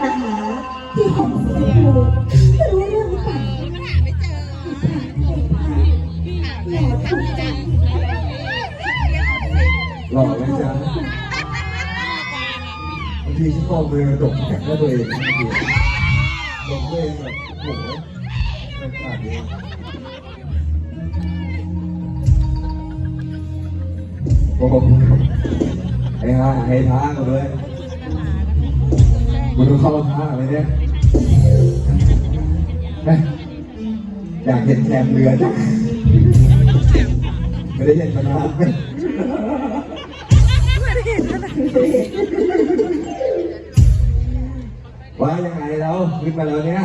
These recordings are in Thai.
มาหาที่ของสีชมพูจะรู้เรื่องหรือเปล่าหาไหล่อถูกใจหลอไหมจ๊ะบางทีฉันมองมือดกแข็งแล้ตัวเองดกตัวเองแบบโอ้โหไม่กล้าดีโอ้โหไอ้ห่าไอ้ท้ากันเลย มึงต้องเข้าท่าเลยเนี่ยเฮ้ยอยากเห็นแคมเรือจังไม่ได้เห็นมานานไหมว่ายังไงเราขึ้นมาแล้วเนี่ย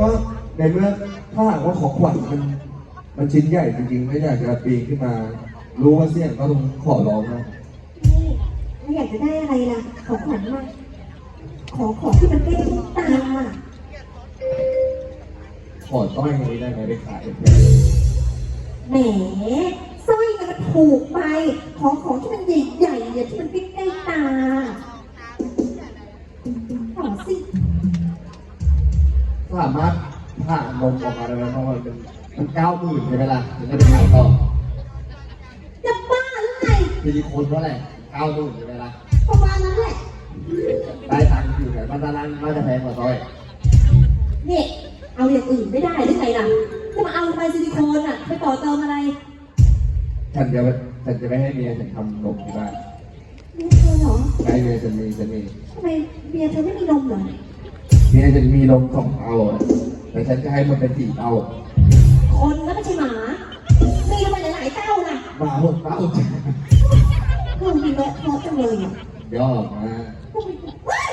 ก็ในเมื่อถ้าหากว่าของขวัญมันมันชิ้นใหญ่จริงๆไม่อยากจะปีนขึ้นมา รู้ว่าเสี่ยงก็ต้องขอร้องนะนี่ไม่อยากจะได้อะไรล่ะ ขอขวัญมาขอของที่มันใกล้ทุกตาขอต้อยนี้ได้ไหมไปขายแหมสร้อยเนี่ยมันถูกไป ขอของที่มันใหญ่ๆเนี่ยที่มันใกล้ๆตา สามารถผ่านมออกมาได้ไหมเพราะมันเป็นมันเก้าหมื่นใช่ไหมล่ะถึงจะไปขายต่อจะบ้าหรือไงทีนี้คนเท่าไหร่เก้าหมื่นใช่ไหมล่ะประมาณนั้นแหละได้ตังค์อยู่ไหนมันตอนนั้นน่าจะแพงกว่าต้อยนี่เอาอย่างอื่นไม่ได้หรือไงล่ะจะมาเอาทำไมซิลิโคนอะไปต่อเติมอะไร ฉันจะฉันจะไม่ให้เมียฉันทำนมที่บ้านไม่เคยเหรอใช่เมียฉันมีฉันมีทำไมเมียเธอไม่มีนมเหรอ เมียฉันมีนมสองเตาอะแต่ฉันจะให้มันเป็นสี่เตาคนนะไม่ใช่หมา มีทำไมหลายๆเต้าล่ะหมาหมดเตาจ้ะเพิ่งมีเลอะเทอะจังเลยอะย่อมาว้าย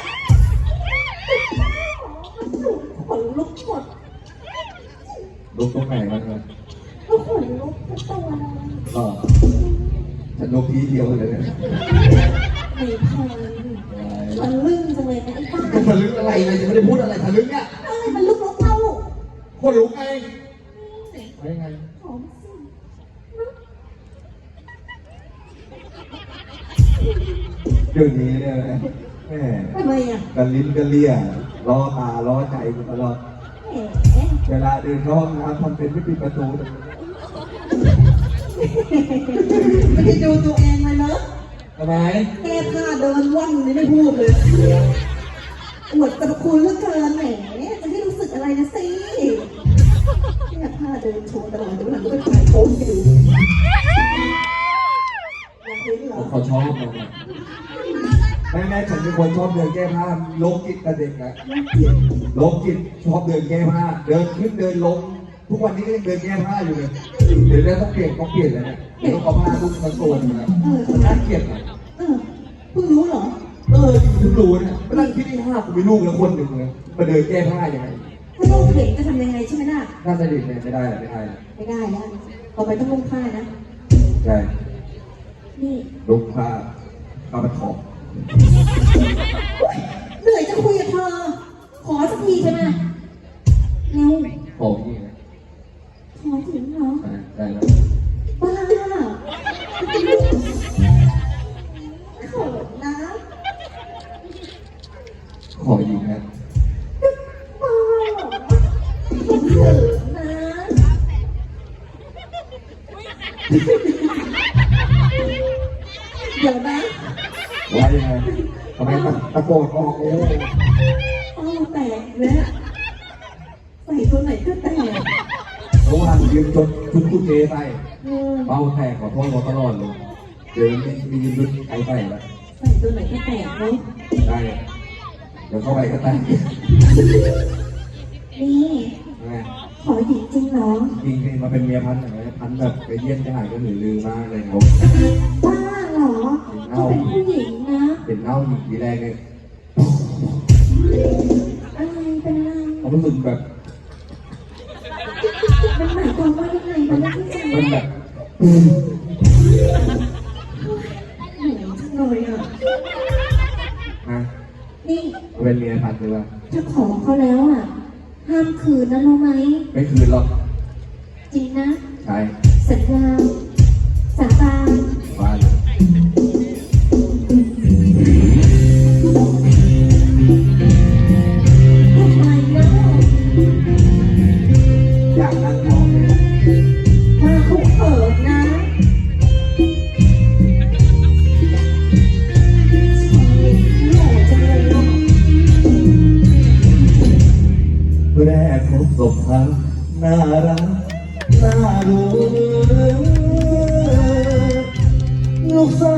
ขนลุกหมดลุกตรงไหนมันเลยก็ขนลุกทุกตัวเลยก็ฉันลุกทีเดียวเลยเนี่ย ไม่พอมันลึ่งจังเลยนะไอ้ป้า มันทะลึ่ง อะไรเลยยังไม่ได้พูดอะไรทะลึ่งเนี่ยอะไรมันลุกลุกเต้าคนลุกไงไม่ไงหอมสิเรื่องนี้เนี่ยนะแหมทำไมอะกันลิ้นกันเลี่ยล้อตาล้อใจอยู่ตลอด แหมเวลาเดินเข้าห้องน้ำทำเป็นไม่ปิดประตูไม่ได้ดูตัวเองเลยเนอะทำไม แก้ผ้าเดินว่อนนี่ไม่พูดเลย อวดตะคุณเหลือเกินแหมจะให้รู้สึกอะไรนะสิแก้ผ้าเดินโชว์ตลอดเดี๋ยวหลังก็ไปถ่ายโป๊ให้ดูอยากเห็นเหรอ เขาชอบเราเนี่ยแม่แม่ฉันเป็นคนชอบเดินแก้ผ้าโลกจิตแต่เด็กนะโลกจิตชอบเดินแก้ผ้า เดินขึ้นเดินลง ทุกวันนี้ก็ยังเดินแก้ผ้าอยู่เลยเดี๋ยวนี้ต้องเปลี่ยนต้องเปลี่ยนเลยนะเดี๋ยวต้องเอาผ้าลูกมาโกนนะมันน่าเกลียดนะเออเพิ่งรู้เหรอ เออ ถึงรู้เนี่ยมานั่งคิดที่ห้ากูมีลูกแล้วคนหนึ่งเลยมาเดินแก้ผ้ายังไงถ้าลูกเห็นจะทำยังไงใช่ไหมล่ะน่าจะดีเนี่ยไม่ได้ไม่ได้ไม่ได้แล้วต่อไปต้องลงผ้านะ ใช่นี่ลูกผ้าผ้าปะทองเหนื่อยจะคุยกับเธอ ขอสักทีใช่ไหมเร็ว ทำไมตะโกนออกโอ้เป้แตกแล้วใส่ตัวไหนก็แตกเพราะว่างยืนจนชุดตู้เจใส่เออเป้าแตกขอโทษขาตลอดเลยเดี๋ยวมีมีรุ่นใครใส่แล้วใส่ตัวไหนก็แตกเนาะได้เดี๋ยวเข้าไปก็แตกนี่ขอหญิงจริงเหรอจริงๆมาเป็นเมียพันธุ์อย่างไรพันธุ์แบบไปเยี่ยมได้ก็หือลือมากเลยเขาบ้าเหรอ เขาเป็นผู้หญิงนะเห็นเน่าหญิงทีแรกเลยอะไรเป็นอะไรเขารู้สึกแบบมันหมายความว่ายังไงมันไม่เข้าใจมันแบบหนูจังเลยอะนะนี่เป็นเมียพันหรือว่าเจะของเขาแล้วอะ ห้ามคืนนะรู้ไหม ไม่คืนหรอก จริงนะ ใช่ สัญญาสาบาน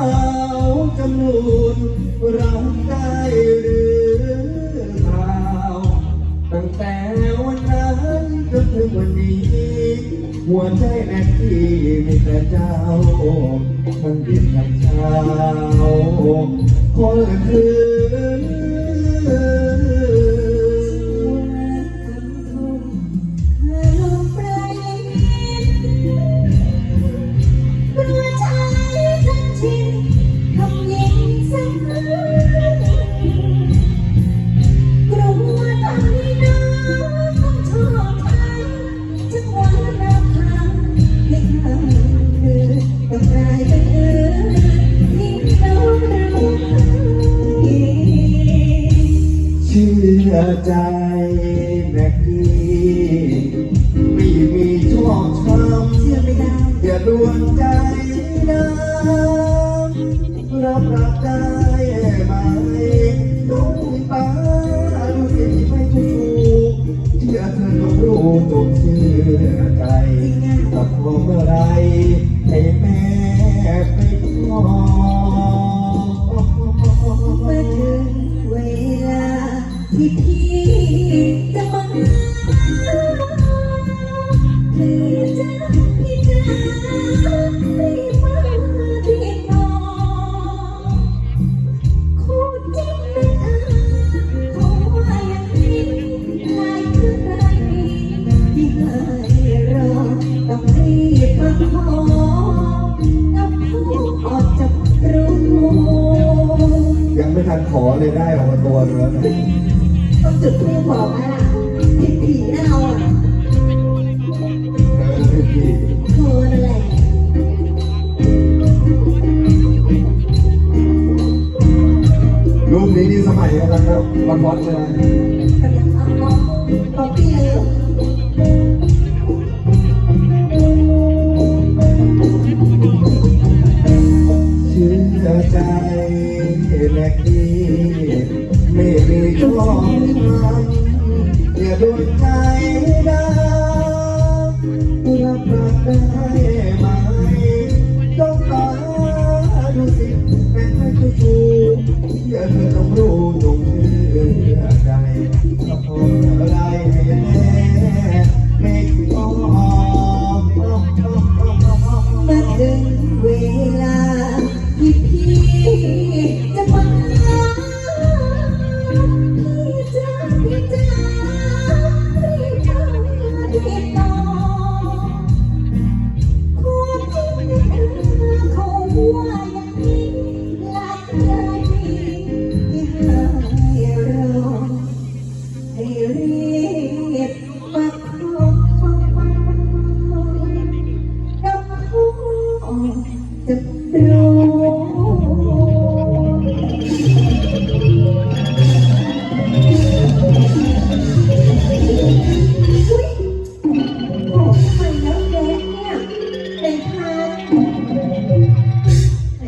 าวจำนูนเราได้หรือเปล่าตั้งแต่วันนั้นจนถึงวันนี้ หัวใจแม่ที่มีแต่เจ้าทั้งเย็นทั้งเช้าคนละคืน กับพวงอไรให้แม่ไปขอเมื่อถึงเวลาที่พี่ ไม่ทันขอเลยได้ออกมาตัวเนื้อนะต้องจุดทูปบอกอะผิดผีนะเราอะเออพี่เธอนั่นแหละรูปนี้นี่สมัยอะไรครับวันวัดเลยนะกำลังเอาน้องป๊อปปี้เลย มีข้อมันอย่าดนใจดำรับรักได้ mim.